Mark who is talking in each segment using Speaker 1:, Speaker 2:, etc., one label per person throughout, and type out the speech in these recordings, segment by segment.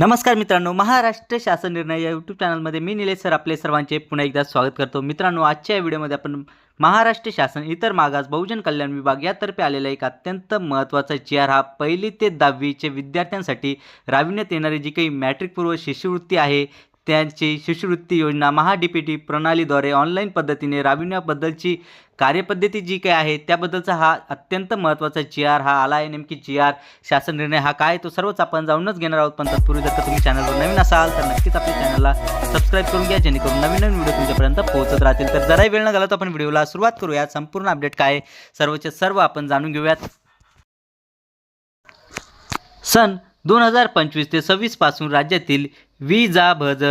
Speaker 1: नमस्कार मित्रांनो महाराष्ट्र शासन निर्णय या यूट्यूब चॅनलमध्ये मी निलेश सर आपले सर्वांचे पुन्हा एकदा स्वागत करतो. मित्रांनो आजच्या या व्हिडिओमध्ये आपण महाराष्ट्र शासन इतर मागास बहुजन कल्याण विभाग यातर्फे आलेला एक अत्यंत महत्त्वाचा जी आर हा पहिली ते दहावीचे विद्यार्थ्यांसाठी राबविण्यात येणारी जी काही मॅट्रिकपूर्व शिष्यवृत्ती आहे त्यांची शिष्यवृत्ती योजना महा डी पी टी प्रणालीद्वारे ऑनलाईन पद्धतीने राबविण्याबद्दलची कार्यपद्धती जी काही आहे त्याबद्दलचा हा अत्यंत महत्त्वाचा जी आर हा आला आहे नेमकी जी आर शासन निर्णय हा काय तो सर्वच आपण जाऊनच घेणार आहोत. पण तत्पूर्वी जर का तुम्ही चॅनलवर नवीन असाल तर नक्कीच आपल्या चॅनलला सबस्क्राईब करून घ्या जेणेकरून नवीन नवीन व्हिडिओ तुमच्यापर्यंत पोहोचत राहतील. तर जराही वेळ न घालवता आपण व्हिडिओला सुरुवात करूया. संपूर्ण अपडेट काय आहे, सर्वचे सर्व आपण जाणून घेऊयात. सन दोन हजार पंचवीस ते सव्वीसपासून राज्यातील वी जा भज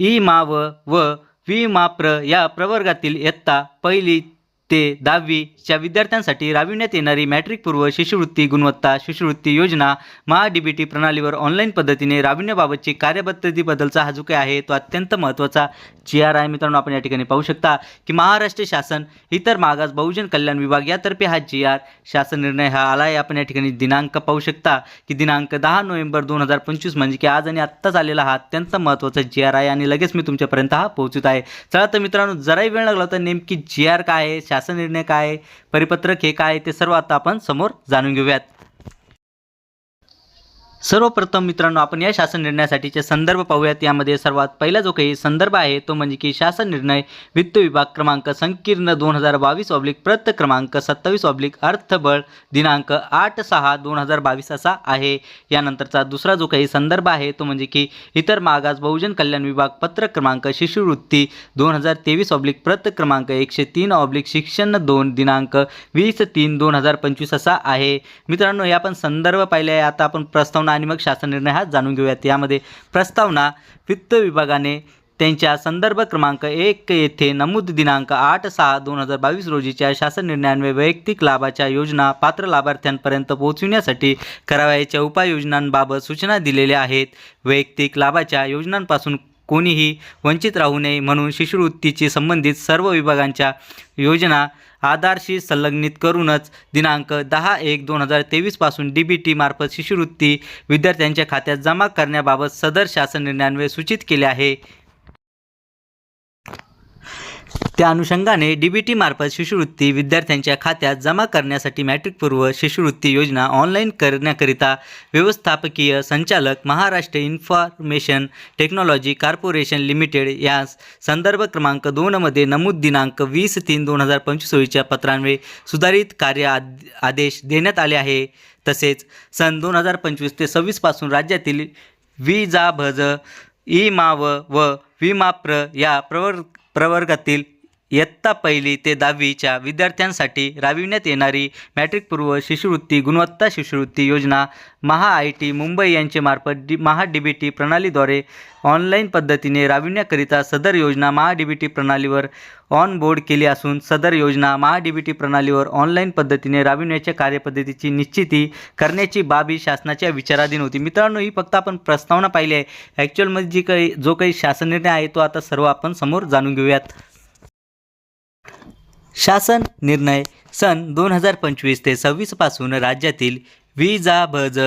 Speaker 1: ई माव व वी माप्र या प्रवर्गातील इयत्ता पहिली ते दहावीच्या विद्यार्थ्यांसाठी राबविण्यात येणारी मॅट्रिकपूर्व शिष्यवृत्ती गुणवत्ता शिष्यवृत्ती योजना महा डी बी टी प्रणालीवर ऑनलाईन पद्धतीने राबविण्याबाबतची कार्यपद्धतीबद्दलचा हा जो काही आहे तो अत्यंत महत्त्वाचा जी आर आहे. मित्रांनो आपण या ठिकाणी पाहू शकता की महाराष्ट्र शासन इतर मागास बहुजन कल्याण विभाग यातर्फे हा जी आर शासन निर्णय हा आला आहे आपण या ठिकाणी दिनांक पाहू शकता की दिनांक दहा नोव्हेंबर दोन हजार पंचवीस म्हणजे की आज आणि आत्ताच आलेला हा अत्यंत महत्त्वाचा जी आर आहे. आणि लगेच मी तुमच्यापर्यंत हा पोहोचत आहे. चला तर मित्रांनो जराही वेळ लागला तर नेमकी जी आर काय आहे शासन निर्णय काय परिपत्रक हे काय ते सर्व आता आपण समोर जाणून घेऊयात. सर्वप्रथम मित्रांनो आपण या शासन निर्णयासाठीचे संदर्भ पाहूयात. यामध्ये सर्वात पहिला जो काही संदर्भ आहे तो म्हणजे की शासन निर्णय वित्त विभाग क्रमांक संकीर्ण दोन हजार बावीस ऑब्लिक प्रत क्रमांक सत्तावीस ऑब्लिक अर्थबळ दिनांक आठ सहा दोन हजार बावीस असा आहे. यानंतरचा दुसरा जो काही संदर्भ आहे तो म्हणजे की इतर मागास बहुजन कल्याण विभाग पत्र क्रमांक शिष्यवृत्ती दोन हजार तेवीस ऑब्लिक प्रत क्रमांक एकशे तीन ऑब्लिक शिक्षण दोन दिनांक वीस तीन दोन हजार पंचवीस असा आहे. मित्रांनो हे आपण संदर्भ पाहिले आहे. आता आपण प्रस्तावना आणि मग शासन निर्णय हा जाणून घेऊयात. यामध्ये प्रस्तावना वित्त विभागाने त्यांच्या संदर्भ क्रमांक एक येथे नमूद दिनांक आठ सहा दोन हजार बावीस रोजीच्या शासन निर्णयान्वये वैयक्तिक लाभाच्या योजना पात्र लाभार्थ्यांपर्यंत पोहोचविण्यासाठी करावयाच्या उपाययोजनांबाबत सूचना दिलेल्या आहेत. वैयक्तिक लाभाच्या योजनांपासून कोणीही वंचित राहू नये म्हणून शिष्यवृत्तीची संबंधित सर्व विभागांच्या योजना आधारशी संलग्नित करूनच दिनांक दहा एक दोन हजार तेवीसपासून डी बी टी मार्फत शिष्यवृत्ती विद्यार्थ्यांच्या खात्यात जमा करण्याबाबत सदर शासन निर्णयान्वये सूचित केले आहे. त्या अनुषंगाने डी टी मार्फत शिष्यवृत्ती विद्यार्थ्यांच्या खात्यात जमा करण्यासाठी मॅट्रिकपूर्व शिष्यवृत्ती योजना ऑनलाईन करण्याकरिता व्यवस्थापकीय संचालक Maharashtra information technology corporation limited यास संदर्भ क्रमांक दोनमध्ये नमूद दिनांक वीस तीन दोन हजार पंचवीस रोजीच्या पत्रान्वये सुधारित कार्य आद आदेश देण्यात आले आहे. तसेच सन दोन हजार पंचवीस ते सव्वीसपासून राज्यातील विजा भज ई माव व विमाप्र या प्रवर प्रवर्गातील इयत्ता पहिली ते दहावीच्या विद्यार्थ्यांसाठी राबविण्यात येणारी मॅट्रिकपूर्व शिष्यवृत्ती गुणवत्ता शिष्यवृत्ती योजना महा आय टी मुंबई यांचे मार्फत D Maha D B T प्रणालीद्वारे ऑनलाईन पद्धतीने राबविण्याकरिता सदर योजना महा डी बी टी प्रणालीवर ऑन बोर्ड केली असून सदर योजना महा डी बी टी प्रणालीवर ऑनलाईन पद्धतीने राबविण्याच्या कार्यपद्धतीची निश्चिती करण्याची बाब ही शासनाच्या विचाराधीन होती. मित्रांनो ही फक्त आपण प्रस्तावना पाहिली आहे. ॲक्च्युअलमध्ये जी काही जो काही शासन निर्णय आहे तो आता सर्व आपण समोर जाणून घेऊयात. शासन निर्णय सन दोन हजार पंचवीस ते सव्वीसपासून राज्यातील विजा भज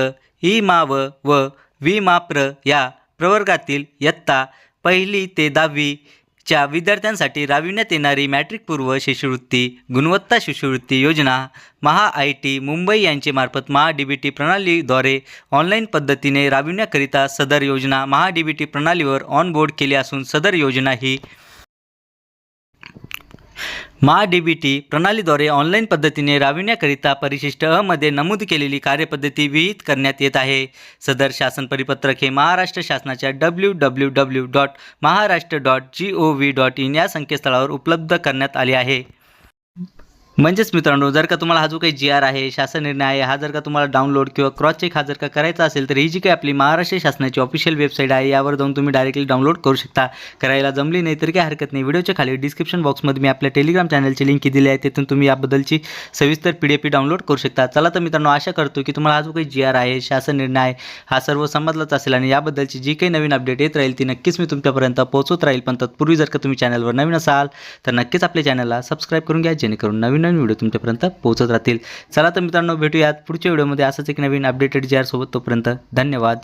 Speaker 1: ई माव व विमाप्र या प्रवर्गातील इयत्ता पहिली ते दहावीच्या विद्यार्थ्यांसाठी राबविण्यात येणारी मॅट्रिकपूर्व शिष्यवृत्ती गुणवत्ता शिष्यवृत्ती योजना महा आय टी मुंबई यांचे मार्फत महा डी बी टी प्रणालीद्वारे ऑनलाईन पद्धतीने राबविण्याकरिता सदर योजना महा डी बी टी प्रणालीवर ऑन बोर्ड केली असून सदर योजना ही महा डी बी टी प्रणालीद्वारे ऑनलाईन पद्धतीने राबविण्याकरिता परिशिष्ट अमध्ये मध्ये नमूद केलेली कार्यपद्धती विहित करण्यात येत आहे. सदर शासन परिपत्रक हे महाराष्ट्र शासनाच्या W W W dot Maharashtra dot G O V dot in या संकेतस्थळावर उपलब्ध करण्यात आले आहे. म्हणजेच मित्रांनो जर का तुम्हाला हा जो काही जी आर आहे शासन निर्णय आहे हा जर का तुम्हाला डाउनलोड किंवा क्रॉस चेक हा जर का करायचा असेल तर ही जी काही आपली महाराष्ट्र शासनाची ऑफिशियल वेबसाईट आहे यावर जाऊन तुम्ही डायरेक्टली डाउनलोड करू शकता. करायला जमली नाही तर काही हरकत नाही. व्हिडिओच्या खाली डिस्क्रिप्शन बॉक्समध्ये मी आपल्या टेलिग्राम चॅनलची लिंक दिली आहे तिथून तुम्ही याबद्दलची सविस्तर पी डी एफ डाउनलोड करू शकता. चला तर मित्रांनो आशा करतो की तुम्हाला हा जो काही जी आर आहे शासन निर्णय आहे हा सर्व समजलाच असेल आणि याबद्दलची जी काही नवीन अपडेट येत राहील ती नक्कीच मी तुमच्यापर्यंत पोहोचत राहील. पण तत्पूर्वी जर का तुम्ही चॅनलवर नवीन असाल तर नक्कीच आपल्या चॅनलला सबस्क्राईब करून घ्या जेणेकरून नवीन नवीन व्हिडिओ तुमच्यापर्यंत पोहोचत राहतील. चला तर मित्रांनो भेटूयात पुढच्या व्हिडिओमध्ये. असंच एक नवीन अपडेटेड जी आर सोबत तोपर्यंत धन्यवाद.